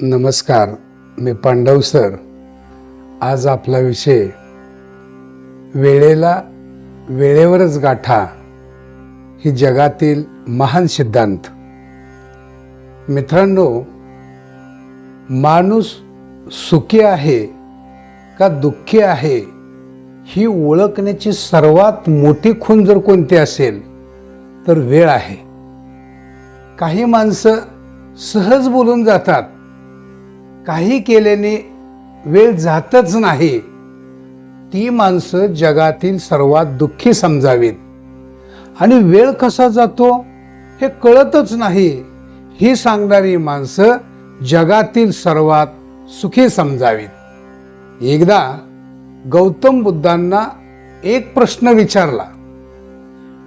नमस्कार मी पांडव सर. आज आपला विषय वेळेला वेळेवरच गाठा ही जगातील महान सिद्धांत. मित्रांनो माणूस सुखी आहे का दुःखी आहे ही ओळखण्याची सर्वात मोठी खूण जर कोणती असेल तर वेळ आहे. काही माणसं सहज बोलून जातात काही केल्याने वेळ जातच नाही. ती माणसं जगातील सर्वात दुःखी समजावीत. आणि वेळ कसा जातो हे कळतच नाही. ही सांगणारी माणसं जगातील सर्वात सुखी समजावीत. एकदा गौतम बुद्धांना एक प्रश्न विचारला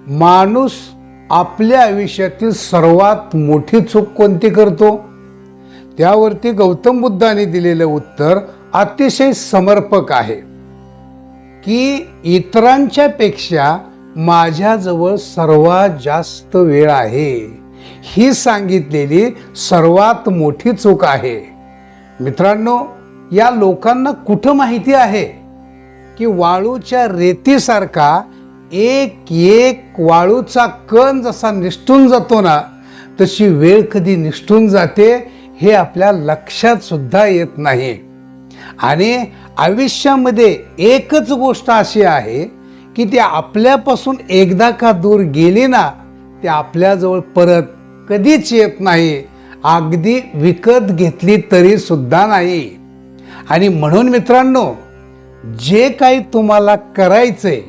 माणूस आपल्या आयुष्यातील सर्वात मोठी चूक कोणती करतो? त्यावरती गौतम बुद्धाने दिलेलं उत्तर अतिशय समर्पक आहे की इतरांच्या पेक्षा माझ्याजवळ सर्वात जास्त वेळ आहे. ही सांगितलेली सर्वात मोठी चूक आहे. मित्रांनो या लोकांना कुठं माहिती आहे की वाळूच्या रेतीसारखा एक एक वाळूचा कण जसा निष्ठून जातो ना तशी वेळ कधी निष्ठून जाते हे आपल्या लक्षात सुद्धा येत नाही. आणि आयुष्यामध्ये एकच गोष्ट अशी आहे की ती आपल्यापासून एकदा का दूर गेली ना ते आपल्याजवळ परत कधीच येत नाही. अगदी विकत घेतली तरी सुद्धा नाही. आणि म्हणून मित्रांनो जे काही तुम्हाला करायचंय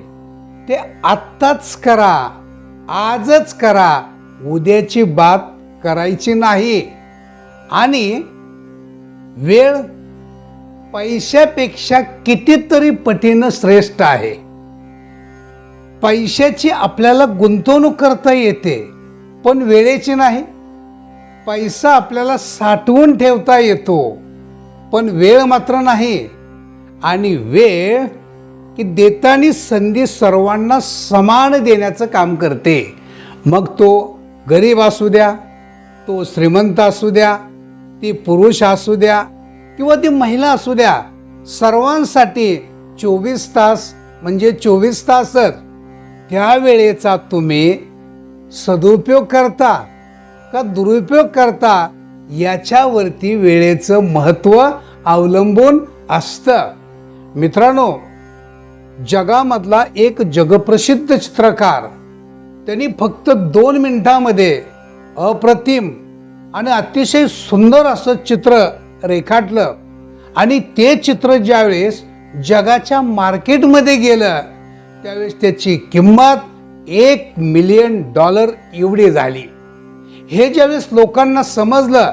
ते आत्ताच करा आजच करा. उद्याची बात करायची नाही. आणि वेळ पैशापेक्षा कितीतरी पटीनं श्रेष्ठ आहे. पैशाची आपल्याला गुंतवणूक करता येते पण वेळेची नाही. पैसा आपल्याला साठवून ठेवता येतो पण वेळ मात्र नाही. आणि वेळ की देतानी संधी सर्वांना समान देण्याचं काम करते. मग तो गरीब असू द्या तो श्रीमंत असू द्या ती पुरुष असू द्या किंवा ती महिला असू द्या सर्वांसाठी चोवीस तास म्हणजे चोवीस तासच. त्या वेळेचा तुम्ही सदुपयोग करता का दुरुपयोग करता याच्यावरती वेळेचं महत्त्व अवलंबून असतं. मित्रांनो जगामधला एक जगप्रसिद्ध चित्रकार त्यांनी फक्त दोन मिनिटामध्ये अप्रतिम आणि अतिशय सुंदर असं चित्र रेखाटलं. आणि ते चित्र ज्यावेळेस जगाच्या मार्केटमध्ये गेलं त्यावेळेस त्याची किंमत एक मिलियन डॉलर एवढी झाली. हे ज्यावेळेस लोकांना समजलं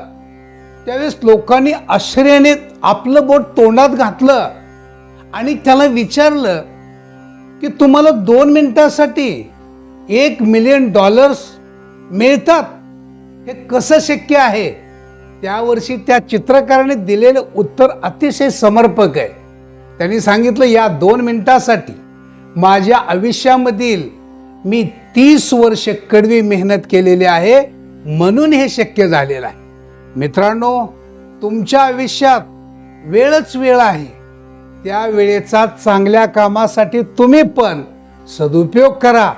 त्यावेळेस लोकांनी आश्चर्याने आपलं बोट तोंडात घातलं आणि त्याला विचारलं की तुम्हाला दोन मिनिटासाठी एक मिलियन डॉलर्स मिळतात? हे कसं शक्य आहे? त्या वर्षी त्या चित्रकाराने दिलेलं उत्तर अतिशय समर्पक आहे. त्यांनी सांगितलं या दोन मिनिटासाठी माझ्या आयुष्यामधील मी तीस वर्ष कडवी मेहनत केलेली आहे म्हणून हे शक्य झालेलं आहे. मित्रांनो तुमच्या आयुष्यात वेळच वेळ आहे. त्या वेळेचा चांगल्या कामासाठी तुम्ही पण सदुपयोग करा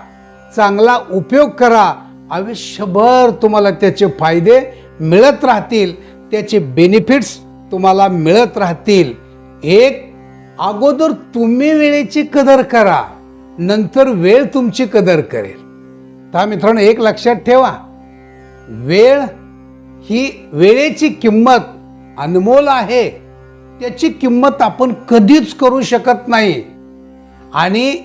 चांगला उपयोग करा आयुष्यभर तुम्हाला त्याचे फायदे मिळत राहतील त्याचे बेनिफिट्स तुम्हाला मिळत राहतील. एक अगोदर तुम्ही वेळेची कदर करा नंतर वेळ तुमची कदर करेल. तर मित्रांनो एक लक्षात ठेवा. वेळ ही वेळेची किंमत अनमोल आहे. त्याची किंमत आपण कधीच करू शकत नाही. आणि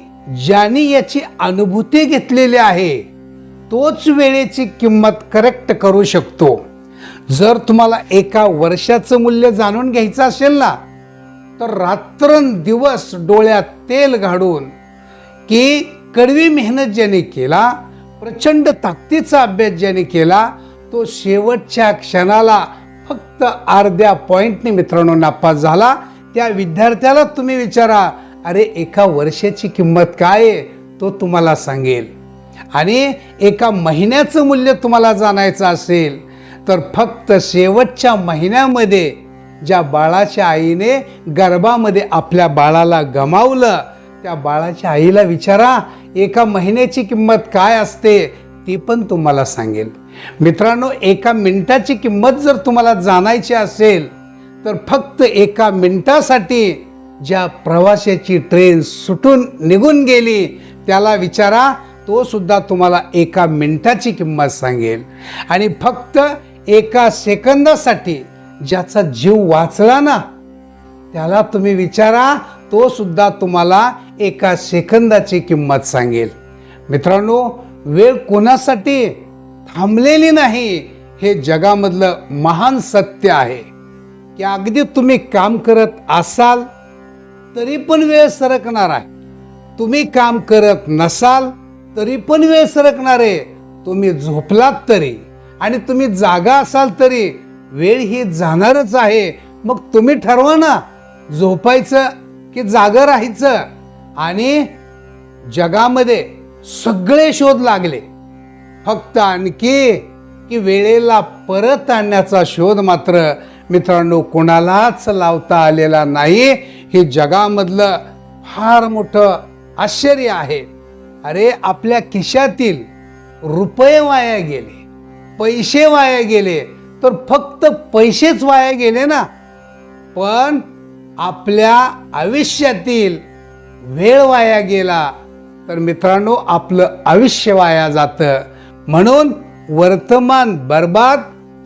ज्यांनी याची अनुभूती घेतलेली आहे तोच वेळेची किंमत करेक्ट करू शकतो. जर तुम्हाला एका वर्षाचं मूल्य जाणून घ्यायचं असेल ना तर रात्रंदिवस डोळ्यात तेल घालून की कडवी मेहनत ज्याने केला प्रचंड ताकदीचा अभ्यास ज्याने केला तो शेवटच्या क्षणाला फक्त अर्ध्या पॉईंटने मित्रांनो नापास झाला. त्या विद्यार्थ्याला तुम्ही विचारा अरे एका वर्षाची किंमत काय आहे? तो तुम्हाला सांगेल. आणि एका महिन्याचं मूल्य तुम्हाला जाणायचं असेल तर फक्त शेवटच्या महिन्यामध्ये ज्या बाळाच्या आईने गर्भामध्ये आपल्या बाळाला गमावलं त्या बाळाच्या आईला विचारा एका महिन्याची किंमत काय असते ती पण तुम्हाला सांगेल. मित्रांनो एका मिनिटाची किंमत जर तुम्हाला जाणायची असेल तर फक्त एका मिनिटासाठी ज्या प्रवाशाची ट्रेन सुटून निघून गेली त्याला विचारा तो सुद्धा तुम्हाला एका मिनिटाची किंमत सांगेल. आणि फक्त एका सेकंदासाठी ज्याचा जीव वाचला ना त्याला तुम्ही विचारा तो सुद्धा तुम्हाला एका सेकंदाची किंमत सांगेल. मित्रांनो वेळ कोणासाठी थांबलेली नाही हे जगामधलं महान सत्य आहे. की अगदी तुम्ही काम करत असाल तरी पण वेळ सरकणार आहे. तुम्ही काम करत नसाल तरी पण वेळ सरकणार आहे तुम्ही झोपलात तरी आणि तुम्ही जागा असाल तरी वेळ ही जाणारच आहे. मग तुम्ही ठरवा ना झोपायचं की जागं राहायचं? आणि जगामध्ये सगळे शोध लागले. फक्त आणखी की वेळेला परत आणण्याचा शोध मात्र मित्रांनो कोणालाच लावता आलेला नाही. हे जगामधलं फार मोठं आश्चर्य आहे. अरे आपल्या खिशातील रुपये वाया गेले पैसे वाया गेले तर फक्त पैसेच वाया गेले ना. पण आपल्या आयुष्यातील वेळ वाया गेला तर मित्रांनो आपलं आयुष्य वाया जातं. म्हणून वर्तमान बर्बाद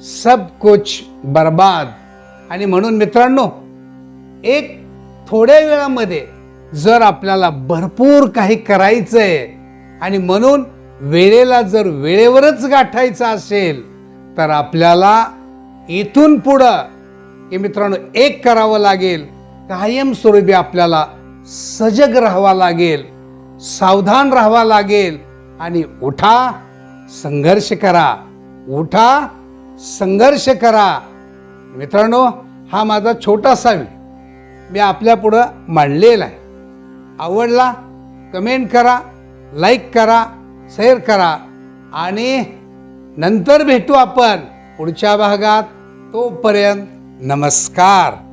सब कुछ बर्बाद. आणि म्हणून मित्रांनो एक थोड्या वेळामध्ये जर आपल्याला भरपूर काही करायचं आहे आणि म्हणून वेळेला जर वेळेवरच गाठायचं असेल तर आपल्याला इथून पुढं हे मित्रांनो एक करावं लागेल. कायमस्वरूपी आपल्याला सजग राहावा लागेल सावधान राहावा लागेल आणि उठा संघर्ष करा. उठा संघर्ष करा. मित्रांनो हा माझा छोटासा मी आपल्या पुढं मांडलेला आहे. आवडला कमेंट करा लाईक करा शेअर करा. आणि नंतर भेटू आपण पुढच्या भागात. तोपर्यंत नमस्कार.